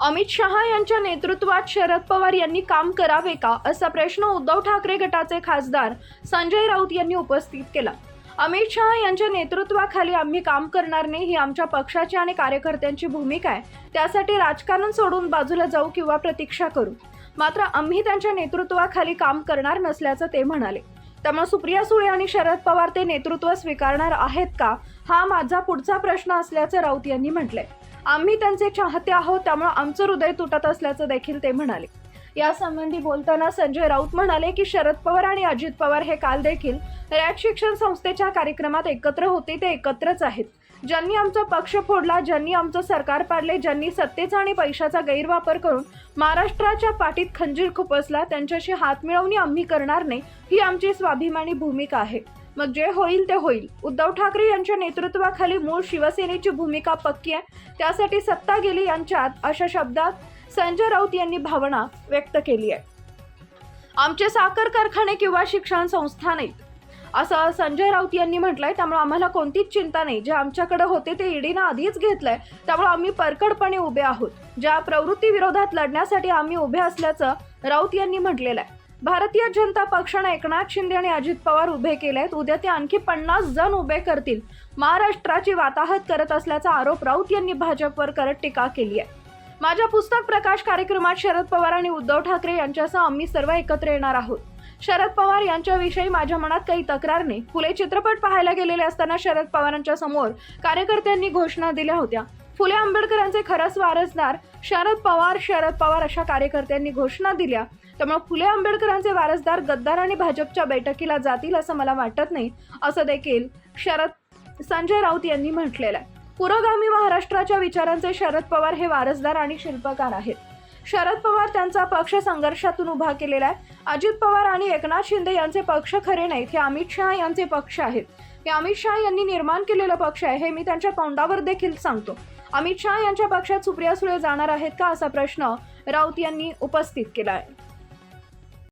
अमित शहा यांच्या नेतृत्वात शरद पवार यांनी काम करावे का असा प्रश्न उद्धव ठाकरे गटाचे खासदार संजय राऊत यांनी उपस्थित केला. अमित शहा यांच्या नेतृत्वाखाली आम्ही काम करणार नाही ही आमच्या पक्षाची आणि कार्यकर्त्यांची भूमिका आहे. त्यासाठी राजकारण सोडून बाजूला जाऊ किंवा प्रतीक्षा करू. मात्र आम्ही त्यांच्या नेतृत्वाखाली काम करणार नसल्याचं ते म्हणाले. त्यामुळे सुप्रिया सुळे आणि शरद पवार ते नेतृत्व स्वीकारणार आहेत का हा माझा पुढचा प्रश्न असल्याचं राऊत यांनी म्हटलंय. आम्ही त्यांचे चाहते आहोत त्यामुळे आमचं हृदय तुटत असल्याचं देखील ते म्हणाले. यासंबंधी बोलताना संजय राऊत म्हणाले की शरद पवार आणि अजित पवार हे काल देखील रॅट शिक्षण संस्थेच्या कार्यक्रमात एकत्र होते ते एकत्रच आहेत. ज्यांनी आमचा पक्ष फोडला ज्यांनी आमचं सरकार पाडले ज्यांनी सत्तेचा आणि पैशाचा गैरवापर करून महाराष्ट्राच्या पाठीत खंजीर खुपसला त्यांच्याशी हात मिळवणी आम्ही करणार नाही ही आमची स्वाभिमानी भूमिका आहे. मग जे होईल ते होईल. उद्धव ठाकरे यांच्या नेतृत्वाखाली मूळ शिवसेनेची भूमिका पक्की आहे. त्यासाठी सत्ता गेली यांच्यात अशा शब्दात संजय राऊत यांनी भावना व्यक्त केली आहे. आमचे साखर कारखाने किंवा शिक्षण संस्था नाहीत. असं संजय राऊत यांनी म्हटलंय. त्यामुळे आम्हाला कोणतीच चिंता नाही. जे आमच्याकडे होते ते ईडीनं आधीच घेतलंय. त्यामुळे आम्ही परकडपणे उभे आहोत. ज्या प्रवृत्ती विरोधात लढण्यासाठी आम्ही उभे असल्याचं राऊत यांनी म्हटलेलं आहे. भारतीय जनता पक्षाने एकनाथ शिंदे आणि अजित पवार उभे केले आहेत उद्या ते आणखी पन्नास जण उभे करतील. महाराष्ट्राची वाताहत करत असल्याचा आरोप राऊत यांनी भाजपवर करत टीका केली आहे. माझ्या पुस्तक प्रकाश कार्यक्रमात शरद पवार आणि उद्धव ठाकरे यांच्यासह आम्ही सर्व एकत्र येणार आहोत. शरद पवार यांच्याविषयी माझ्या मनात काही तक्रार नाही. फुले चित्रपट पाहायला गेलेले असताना शरद पवारांच्या समोर कार्यकर्त्यांनी घोषणा दिल्या होत्या. फुले आंबेडकरांचे खरंच वारसदार शरद पवार शरद पवार अशा कार्यकर्त्यांनी घोषणा दिल्या. त्यामुळे फुले आंबेडकरांचे वारसदार गद्दार आणि भाजपच्या बैठकीला जातील असं मला वाटत नाही असं देखील शरद संजय राऊत यांनी म्हटलेलं आहे. पुरोगामी महाराष्ट्राच्या विचारांचे शरद पवार हे वारसदार आणि शिल्पकार आहेत. शरद पवार त्यांचा पक्ष संघर्षातून उभा केलेला आहे. अजित पवार आणि एकनाथ शिंदे यांचे पक्ष खरे नाहीत हे अमित शहा यांचे पक्ष आहेत. हे अमित शहा यांनी निर्माण केलेलं पक्ष आहे हे मी त्यांच्या तोंडावर देखील सांगतो. अमित शहा यांच्या पक्षात सुप्रिया सुळे जाणार आहेत का असा प्रश्न राऊत यांनी उपस्थित केला आहे.